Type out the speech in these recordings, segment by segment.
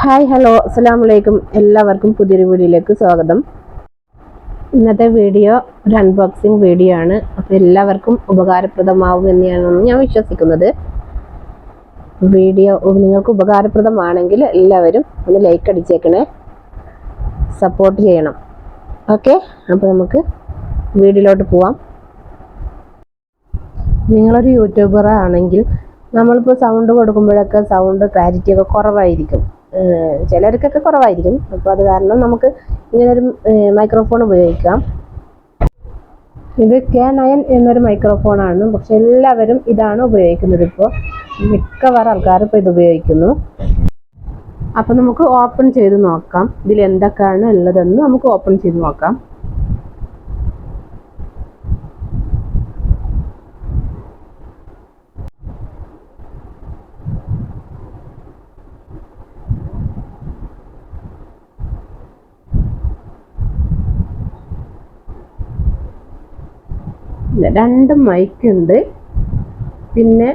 Hi hello. അസ്സാം വലൈക്കും എല്ലാവർക്കും പുതിയൊരു വീഡിയോയിലേക്ക് സ്വാഗതം. ഇന്നത്തെ വീഡിയോ ഒരു അൺബോക്സിങ് വീഡിയോ ആണ്. അപ്പോൾ എല്ലാവർക്കും ഉപകാരപ്രദമാവും തന്നെയാണെന്ന് ഞാൻ വിശ്വസിക്കുന്നത്. വീഡിയോ നിങ്ങൾക്ക് ഉപകാരപ്രദമാണെങ്കിൽ എല്ലാവരും ഒന്ന് ലൈക്ക് അടിച്ചേക്കണേ. സപ്പോർട്ട് ചെയ്യണം. ഓക്കെ അപ്പോൾ നമുക്ക് വീഡിയോയിലോട്ട് പോവാം. നിങ്ങളൊരു യൂട്യൂബർ ആണെങ്കിൽ നമ്മളിപ്പോൾ സൗണ്ട് കൊടുക്കുമ്പോഴൊക്കെ സൗണ്ട് ക്ലാരിറ്റി ഒക്കെ കുറവായിരിക്കും. ചിലർക്കൊക്കെ കുറവായിരിക്കും. അപ്പോൾ അത് കാരണം നമുക്ക് ഇങ്ങനൊരു മൈക്രോഫോൺ ഉപയോഗിക്കാം. ഇത് കെ നയൻ എന്നൊരു മൈക്രോഫോണാണ് പക്ഷെ എല്ലാവരും ഇതാണ് ഉപയോഗിക്കുന്നത് ഇപ്പോൾ മിക്കവാറും ആൾക്കാർ ഇപ്പോൾ ഇത് ഉപയോഗിക്കുന്നു. അപ്പം നമുക്ക് ഓപ്പൺ ചെയ്ത് നോക്കാം. ഇതിൽ എന്തൊക്കെയാണ് ഉള്ളതെന്ന് നമുക്ക് ഓപ്പൺ ചെയ്ത് നോക്കാം. രണ്ട് മൈക്ക് ഉണ്ട്. പിന്നെ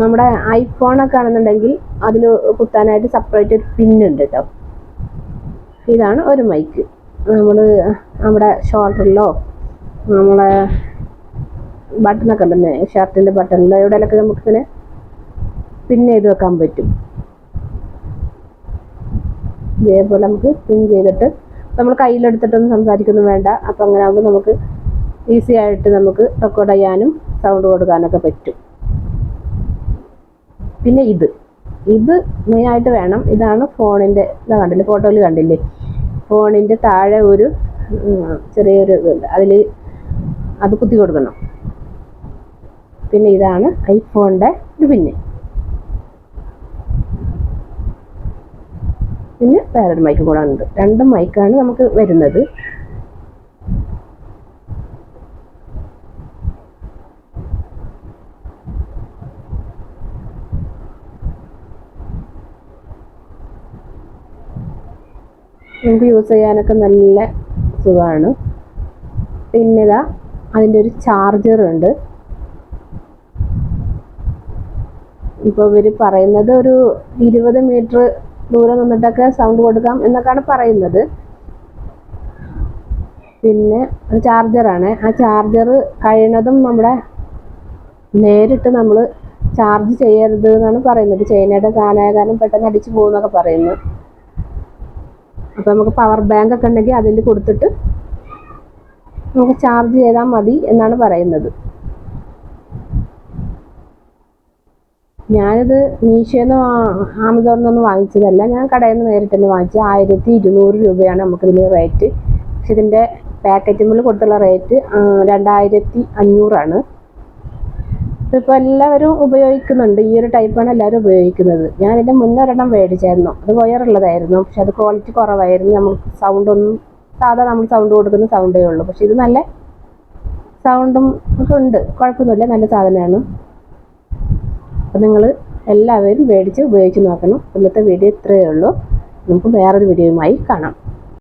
നമ്മുടെ ഐഫോണൊക്കെ ആണെന്നുണ്ടെങ്കിൽ അതിൽ കുത്താനായിട്ട് സെപ്പറേറ്റ് ഒരു പിന്നുണ്ട് കേട്ടോ ഇതാണ് ഒരു മൈക്ക് നമ്മൾ നമ്മുടെ ഷോൾഡറിലോ നമ്മളെ ബട്ടണൊക്കെ ഉണ്ടെന്ന് ഷർട്ടിന്റെ ബട്ടണിലോ എവിടെയൊക്കെ നമുക്കിങ്ങനെ പിൻ ചെയ്ത് വെക്കാൻ പറ്റും. ഇതേപോലെ നമുക്ക് പിൻ ചെയ്തിട്ട് നമ്മൾ കയ്യിലെടുത്തിട്ടൊന്നും സംസാരിക്കൊന്നും വേണ്ട. അപ്പം അങ്ങനെ ആകുമ്പോൾ നമുക്ക് ഈസി ആയിട്ട് നമുക്ക് റെക്കോർഡ് ചെയ്യാനും സൗണ്ട് കൊടുക്കാനൊക്കെ പറ്റും. പിന്നെ ഇത്. ഇത് മെയിനായിട്ട് വേണം. ഇതാണ് ഫോണിന്റെ ഇതാ കണ്ടില്ലേ ഫോട്ടോയിൽ കണ്ടില്ലേ? ഫോണിന്റെ താഴെ ഒരു ചെറിയൊരു ഇതുണ്ട് അതിൽ അത് കുത്തി കൊടുക്കണം. പിന്നെ ഇതാണ് ഐഫോണിന്റെ ഒരു പിന്നെ. പിന്നെ വേറൊരു മൈക്ക് കൂടെ ഉണ്ട്. രണ്ട് മൈക്കാണ് നമുക്ക് വരുന്നത്. നമുക്ക് യൂസ് ചെയ്യാനൊക്കെ നല്ല സുഖമാണ് പിന്നെ അതിന്റെ ഒരു ചാർജർ ഉണ്ട്. ഇപ്പോൾ ഇവർ പറയുന്നത് ഒരു ഇരുപത് മീറ്റർ ദൂരം നിന്നിട്ടൊക്കെ സൗണ്ട് കൊടുക്കാം എന്നൊക്കെയാണ് പറയുന്നത്. പിന്നെ ചാർജറാണ് ആ ചാർജർ കഴിയുന്നതും നമ്മുടെ നേരിട്ട് നമ്മൾ ചാർജ് ചെയ്യരുത് എന്നാണ് പറയുന്നത്. ചൈനയുടെ കാലായ കാരണം പെട്ടെന്ന് അടിച്ചു പോകുന്നൊക്കെ പറയുന്നു. അപ്പോൾ നമുക്ക് പവർ ബാങ്ക് ഒക്കെ ഉണ്ടെങ്കിൽ അതിൽ കൊടുത്തിട്ട് നമുക്ക് ചാർജ് ചെയ്താൽ മതി എന്നാണ് പറയുന്നത്. ഞാനിത് മീഷോന്ന് ആമസോണിൽ നിന്നൊന്നും വാങ്ങിച്ചതല്ല. ഞാൻ കടയിൽ നിന്ന് നേരിട്ട് തന്നെ വാങ്ങിച്ചത്. ആയിരത്തി ഇരുന്നൂറ് രൂപയാണ് നമുക്കിതിന് റേറ്റ് പക്ഷെ ഇതിന്റെ പാക്കറ്റിൽ കൊടുത്തുള്ള റേറ്റ് രണ്ടായിരത്തി അഞ്ഞൂറാണ്. ഇപ്പോൾ എല്ലാവരും ഉപയോഗിക്കുന്നുണ്ട്. ഈ ഒരു ടൈപ്പാണ് എല്ലാവരും ഉപയോഗിക്കുന്നത്. ഞാൻ ഇതിന്റെ മുന്നൊരെണ്ണം മേടിച്ചായിരുന്നു. അത് വയറുള്ളതായിരുന്നു. പക്ഷെ അത് ക്വാളിറ്റി കുറവായിരുന്നു. നമുക്ക് സൗണ്ട് ഒന്നും സാധാ നമ്മൾ സൗണ്ട് കൊടുക്കുന്ന സൗണ്ടേ ഉള്ളൂ. പക്ഷെ ഇത് നല്ല സൗണ്ടും ഒക്കെ ഉണ്ട്. കുഴപ്പമൊന്നുമില്ല. നല്ല സാധനമാണ്. അപ്പോൾ നിങ്ങൾ എല്ലാവരും മേടിച്ച് ഉപയോഗിച്ച് നോക്കണം. ഇന്നത്തെ വീഡിയോ ഇത്രയേ ഉള്ളൂ. നമുക്ക് വേറൊരു വീഡിയോയുമായി കാണാം.